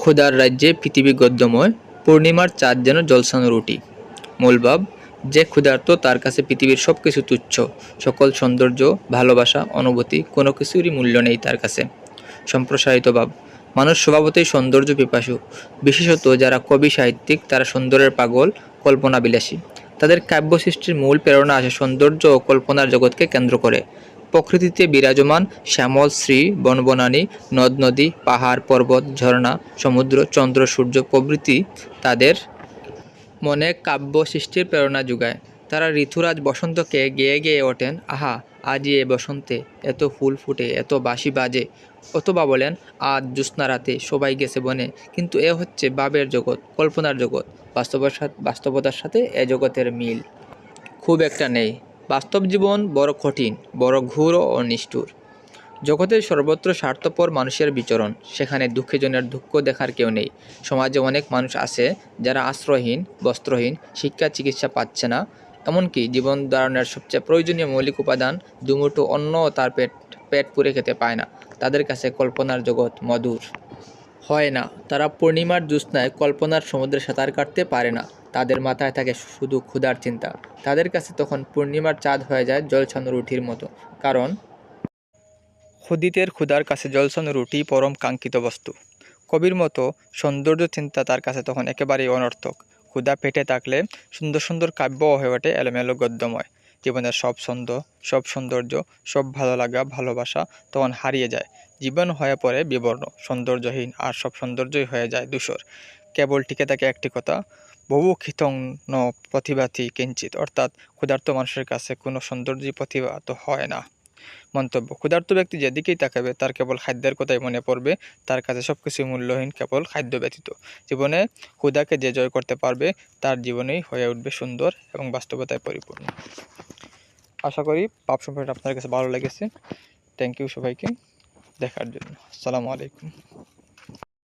খোদার রাজ্যে পৃথিবী গদ্যময়, পূর্ণিমার চাঁদ যেন জলসানো রুটি। মূলভাব যে ক্ষুধার্ত তার কাছে পৃথিবীর সব কিছু তুচ্ছ, সকল সৌন্দর্য, ভালোবাসা, অনুভূতি কোনো কিছুরই মূল্য নেই তার কাছে। সম্প্রসারিত ভাব, মানুষ স্বভাবতই সৌন্দর্য পিপাসু, বিশেষত যারা কবি, সাহিত্যিক, তারা সুন্দরের পাগল কল্পনা বিলাসী তাদের কাব্য সৃষ্টির মূল প্রেরণা আসে সৌন্দর্য ও কল্পনার জগৎকে কেন্দ্র করে। প্রকৃতিতে বিরাজমান শ্যামল শ্রী বনবনানী, নদ নদী, পাহাড়, পর্বত, ঝর্ণা, সমুদ্র, চন্দ্র, সূর্য প্রভৃতি তাদের মনে কাব্য সৃষ্টির প্রেরণা যোগায়। তারা ঋতুরাজ বসন্তকে গেয়ে গেয়ে ওঠেন, আহা আজই এ বসন্তে এত ফুল ফুটে, এত বাঁশি বাজে। অথবা বলেন, আজ জ্যোৎস্না রাতে সবাই গেছে বনে, কিন্তু এ হচ্ছে বাবের জগৎ, কল্পনার জগৎ সাথে বাস্তবতার সাথে এ জগতের মিল। খুব একটা নেই। বাস্তব জীবন বড় কঠিন, বড় ঘোর ও নিষ্ঠুর। জগতের সর্বত্র স্বার্থপর মানুষের বিচরণ, সেখানে দুঃখে জনের দুঃখ দেখার কেউ নেই। সমাজে অনেক মানুষ আছে যারা আশ্রয়হীন, বস্ত্রহীন, শিক্ষা, চিকিৎসা পাচ্ছে না। এমনকি জীবন ধারণের সবচেয়ে প্রয়োজনীয় মৌলিক উপাদান দুমুঠো অন্ন তার পেট পেট পুরে খেতে পায় না। তাদের কাছে কল্পনার জগৎ মধুর। হয় না, তারা পূর্ণিমার জ্যোৎস্নায় কল্পনার সমুদ্রে সাঁতার কাটতে পারে না। তাদের মাথায় থাকে শুধু ক্ষুধার চিন্তা। তাদের কাছে তখন পূর্ণিমার চাঁদ হয়ে যায় জলছানো রুটির মতো। কারণ, ক্ষুদিতের ক্ষুধার কাছে জলছানো রুটি পরম কাঙ্ক্ষিত বস্তু। কবির মতো সৌন্দর্য চিন্তা তার কাছে তখন একেবারেই অনর্থক। ক্ষুধা পেটে থাকলে সুন্দর সুন্দর কাব্য হয়ে ওঠে এলোমেলো গদ্যময়। জীবনের সব ছন্দ, সব সৌন্দর্য, সব ভালো লাগা, ভালোবাসা তখন হারিয়ে যায়। জীবন হয়ে পড়ে বিবর্ণ, সৌন্দর্যহীন আর সব সৌন্দর্যই হয়ে যায় দূষর কেবল টিকে থাকে একটি কথা বহু খিতং প্রতিভাতি কিঞ্চিত অর্থাৎ ক্ষুধার্ত মানুষের কাছে কোনো সৌন্দর্যই প্রতিভাত হয় না। মন্তব্য, ক্ষুধার্ত ব্যক্তি যেদিকেই তাকাবে, তার কেবল খাদ্যের কথাই মনে পড়বে, তার কাছে সব কিছু মূল্যহীন, কেবল খাদ্য ব্যতীত। জীবনে ক্ষুধাকে যে জয় করতে পারবে, তার জীবনেই হয়ে উঠবে সুন্দর এবং বাস্তবতায় পরিপূর্ণ। আশা করি পাপ সম্পর্কে আপনার কাছে ভালো লেগেছে। থ্যাংক ইউ সবাইকে। দেখার জন্য। আসসালামু আলাইকুম।